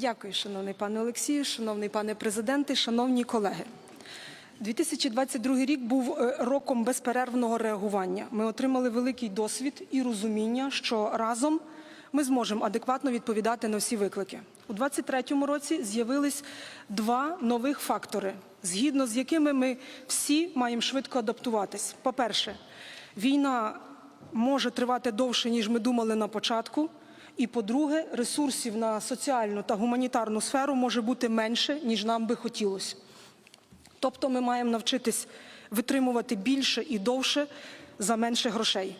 Дякую, шановний пане Олексію, шановний пане президенте, шановні колеги. 2022 рік був е, роком безперервного реагування. Ми отримали великий досвід і розуміння, що разом ми зможемо адекватно відповідати на всі виклики. У 2023 році з'явились два нових фактори, згідно з якими ми всі маємо швидко адаптуватись. По-перше, війна може тривати довше, ніж ми думали на початку. І по-друге, ресурсів на соціальну та гуманітарну сферу може бути менше, ніж нам би хотілося. Тобто ми маємо навчитись витримувати більше і довше за менше грошей.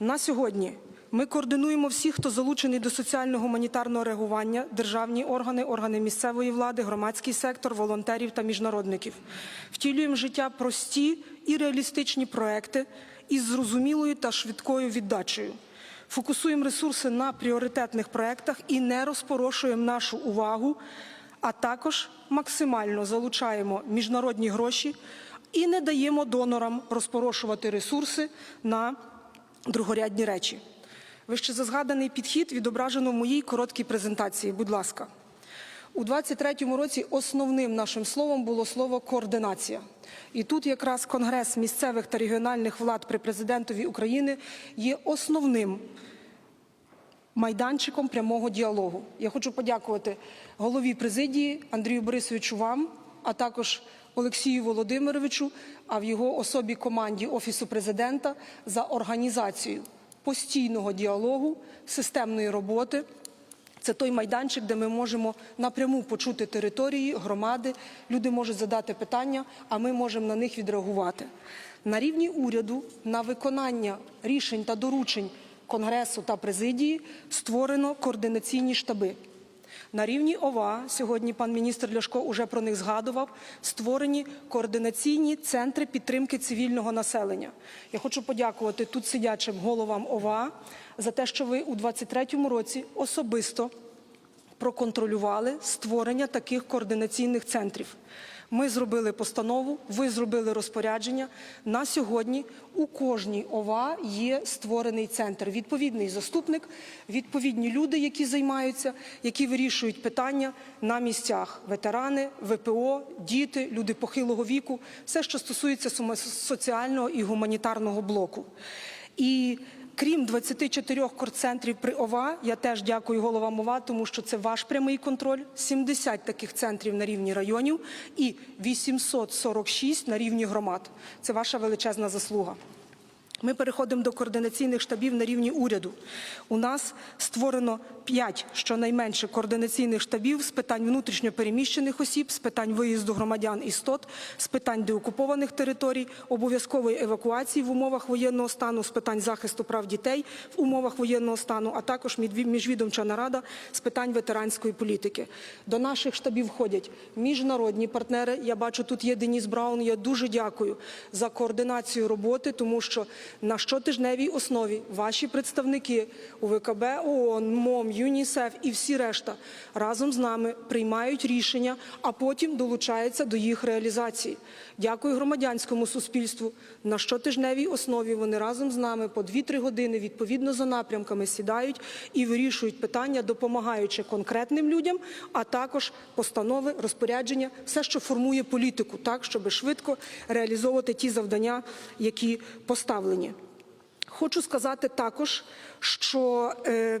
На сьогодні ми координуємо всіх, хто залучений до соціально-гуманітарного реагування, державні органи, органи місцевої влади, громадський сектор, волонтерів та міжнародників. Втілюємо в життя прості і реалістичні проекти із зрозумілою та швидкою віддачею. Фокусуємо ресурси на пріоритетних проектах і не розпорошуємо нашу увагу, а також максимально залучаємо міжнародні гроші і не даємо донорам розпорошувати ресурси на другорядні речі. Вище зазгаданий підхід відображено в моїй короткій презентації. Будь ласка. У 23-му році основним нашим словом було слово координація. І тут якраз Конгрес місцевих та регіональних влад при президентові України є основним майданчиком прямого діалогу. Я хочу подякувати голові президії Андрію Борисовичу вам, а також Олексію Володимировичу, а в його особі команді Офісу президента за організацію постійного діалогу, системної роботи. Це той майданчик, де ми можемо напряму почути території, громади. Люди можуть задати питання, а ми можемо на них відреагувати. На рівні уряду на виконання рішень та доручень Конгресу та президії створено координаційні штаби. На рівні ОВА сьогодні пан міністр Ляшко уже про них згадував. Створені координаційні центри підтримки цивільного населення. Я хочу подякувати тут сидячим головам ОВА за те, що ви у 2023 році особисто проконтролювали створення таких координаційних центрів. Ми зробили постанову, ви зробили розпорядження. На сьогодні у кожній ОВА є створений центр. Відповідний заступник, відповідні люди, які займаються, які вирішують питання на місцях: ветерани, ВПО, діти, люди похилого віку, все, що стосується соціального і гуманітарного блоку. І Крім 24 корцентрів при ОВА, я теж дякую головам ОВА, тому що це ваш прямий контроль. 70 таких центрів на рівні районів і 846 на рівні громад. Це ваша величезна заслуга. Ми переходимо до координаційних штабів на рівні уряду. У нас створено 5 щонайменше координаційних штабів з питань внутрішньопереміщених осіб, з питань виїзду громадян і стот, з питань деокупованих територій, обов'язкової евакуації в умовах воєнного стану, з питань захисту прав дітей в умовах воєнного стану, а також міжвідомча нарада з питань ветеранської політики. До наших штабів входять міжнародні партнери. Я бачу, тут є Деніс Браун. Я дуже дякую за координацію роботи, тому що на щотижневій основі ваші представники УВКБ ООН, МОМ, ЮНІСЕФ і всі решта разом з нами приймають рішення, а потім долучаються до їх реалізації. Дякую громадянському суспільству. На щотижневій основі вони разом з нами по 2-3 години відповідно за напрямками сідають і вирішують питання, допомагаючи конкретним людям, а також постанови, розпорядження, все, що формує політику, так щоб швидко реалізовувати ті завдання, які поставлені. Хочу сказати також, що е,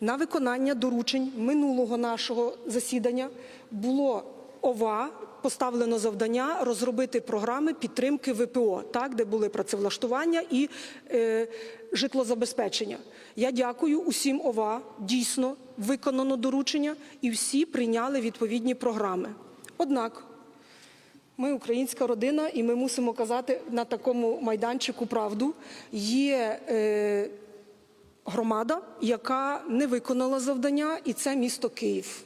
на виконання доручень минулого нашого засідання було ОВА поставлено завдання розробити програми підтримки ВПО, так, де були працевлаштування і е, житлозабезпечення. Я дякую усім ОВА. Дійсно виконано доручення, і всі прийняли відповідні програми. Однак ми українська родина, і ми мусимо казати на такому майданчику правду. Є е, громада, яка не виконала завдання, і це місто Київ.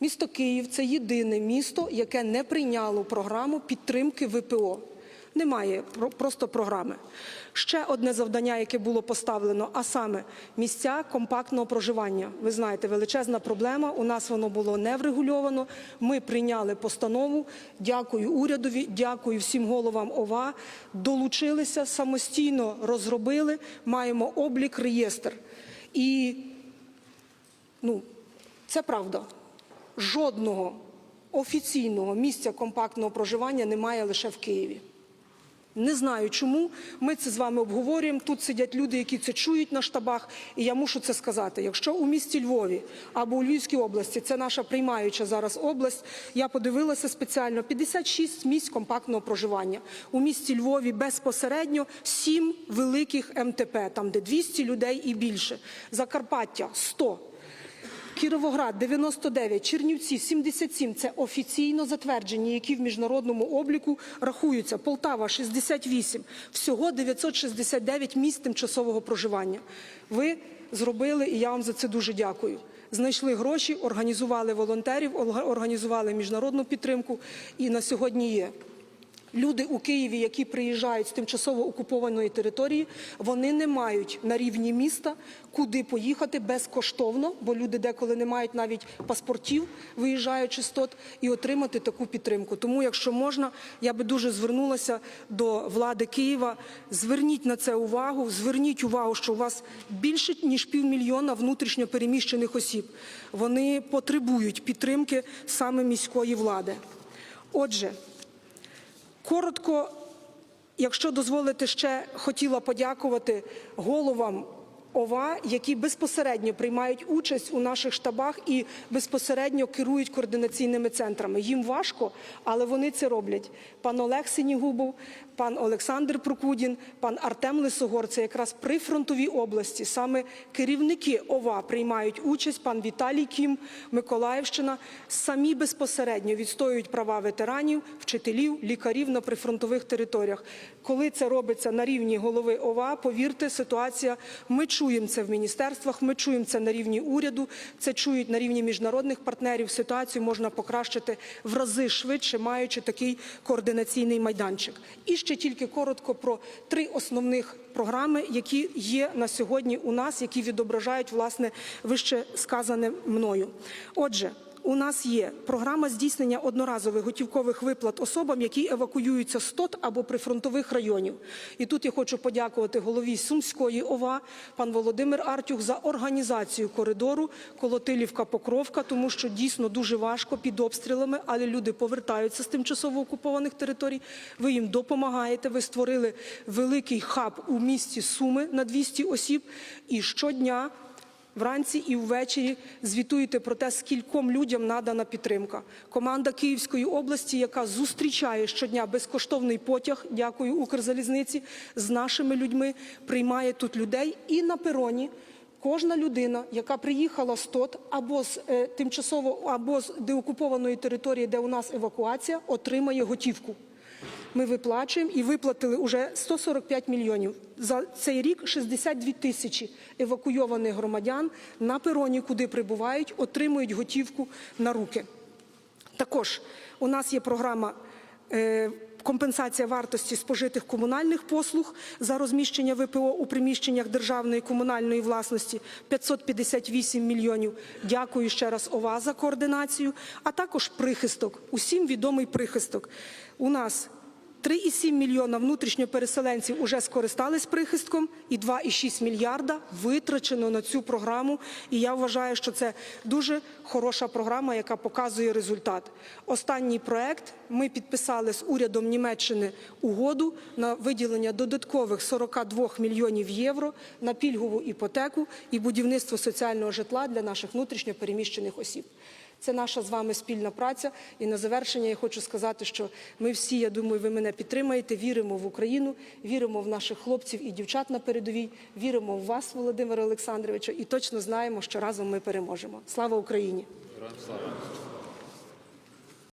Місто Київ це єдине місто, яке не прийняло програму підтримки ВПО. Немає просто програми. Ще одне завдання, яке було поставлено, а саме місця компактного проживання. Ви знаєте, величезна проблема. У нас воно було не врегульовано. Ми прийняли постанову. Дякую урядові, дякую всім головам ОВА. Долучилися самостійно розробили. Маємо облік реєстр. І ну, це правда. жодного офіційного місця компактного проживання немає лише в Києві. Не знаю чому. Ми це з вами обговорюємо. Тут сидять люди, які це чують на штабах, і я мушу це сказати. Якщо у місті Львові або у Львівській області, це наша приймаюча зараз область. Я подивилася спеціально 56 місць компактного проживання. У місті Львові безпосередньо 7 великих МТП, там де 200 людей і більше. Закарпаття 100. Кіровоград 99, Чернівці 77 – це офіційно затверджені, які в міжнародному обліку рахуються. Полтава 68, всього 969 місць тимчасового проживання. Ви зробили, і я вам за це дуже дякую. Знайшли гроші, організували волонтерів, орга- організували міжнародну підтримку, і на сьогодні є. Люди у Києві, які приїжджають з тимчасово окупованої території, вони не мають на рівні міста куди поїхати безкоштовно, бо люди деколи не мають навіть паспортів, виїжджаючи з ТОТ, і отримати таку підтримку. Тому, якщо можна, я би дуже звернулася до влади Києва. Зверніть на це увагу. Зверніть увагу, що у вас більше ніж півмільйона внутрішньо переміщених осіб. Вони потребують підтримки саме міської влади. Отже. Коротко, якщо дозволите, ще хотіла подякувати головам ОВА, які безпосередньо приймають участь у наших штабах і безпосередньо керують координаційними центрами. Їм важко, але вони це роблять. Пан Олег Синігубов, пан Олександр Прокудін, пан Артем Лисогор. Це якраз при фронтовій області. Саме керівники ОВА приймають участь. Пан Віталій Кім, Миколаївщина. Самі безпосередньо відстоюють права ветеранів, вчителів, лікарів на прифронтових територіях. Коли це робиться на рівні голови ОВА, повірте, ситуація. Ми чуємо це в міністерствах, ми чуємо це на рівні уряду, це чують на рівні міжнародних партнерів. Ситуацію можна покращити в рази швидше, маючи такий координаційний майданчик. І ще тільки коротко про три основних програми, які є на сьогодні у нас, які відображають власне вище сказане мною. Отже. У нас є програма здійснення одноразових готівкових виплат особам, які евакуюються з ТОТ або прифронтових районів. І тут я хочу подякувати голові Сумської ОВА, пан Володимир Артюх, за організацію коридору Колотилівка-Покровка, тому що дійсно дуже важко під обстрілами, але люди повертаються з тимчасово окупованих територій. Ви їм допомагаєте. Ви створили великий хаб у місті Суми на 200 осіб. І щодня Вранці і ввечері звітуєте про те, скільком людям надана підтримка. Команда Київської області, яка зустрічає щодня безкоштовний потяг, дякую Укрзалізниці, з нашими людьми, приймає тут людей і на пероні. Кожна людина, яка приїхала з ТОТ або з е, тимчасово або з деокупованої території, де у нас евакуація, отримає готівку. Ми виплачуємо і виплатили уже 145 мільйонів. За цей рік 62 тисячі евакуйованих громадян на пероні, куди прибувають, отримують готівку на руки. Також у нас є програма е, компенсація вартості спожитих комунальних послуг за розміщення ВПО у приміщеннях державної комунальної власності 558 мільйонів. Дякую ще раз ОВА за координацію, а також прихисток. Усім відомий прихисток. У нас 3,7 мільйона внутрішньопереселенців уже скористались прихистком, і 2,6 мільярда витрачено на цю програму. І я вважаю, що це дуже хороша програма, яка показує результат. Останній проект ми підписали з урядом Німеччини угоду на виділення додаткових 42 мільйонів євро на пільгову іпотеку і будівництво соціального житла для наших внутрішньопереміщених осіб. Це наша з вами спільна праця. І на завершення я хочу сказати, що ми всі, я думаю, ви мене підтримаєте. Віримо в Україну, віримо в наших хлопців і дівчат на передовій, віримо в вас, Володимира Олександровичу, і точно знаємо, що разом ми переможемо. Слава Україні! Слава.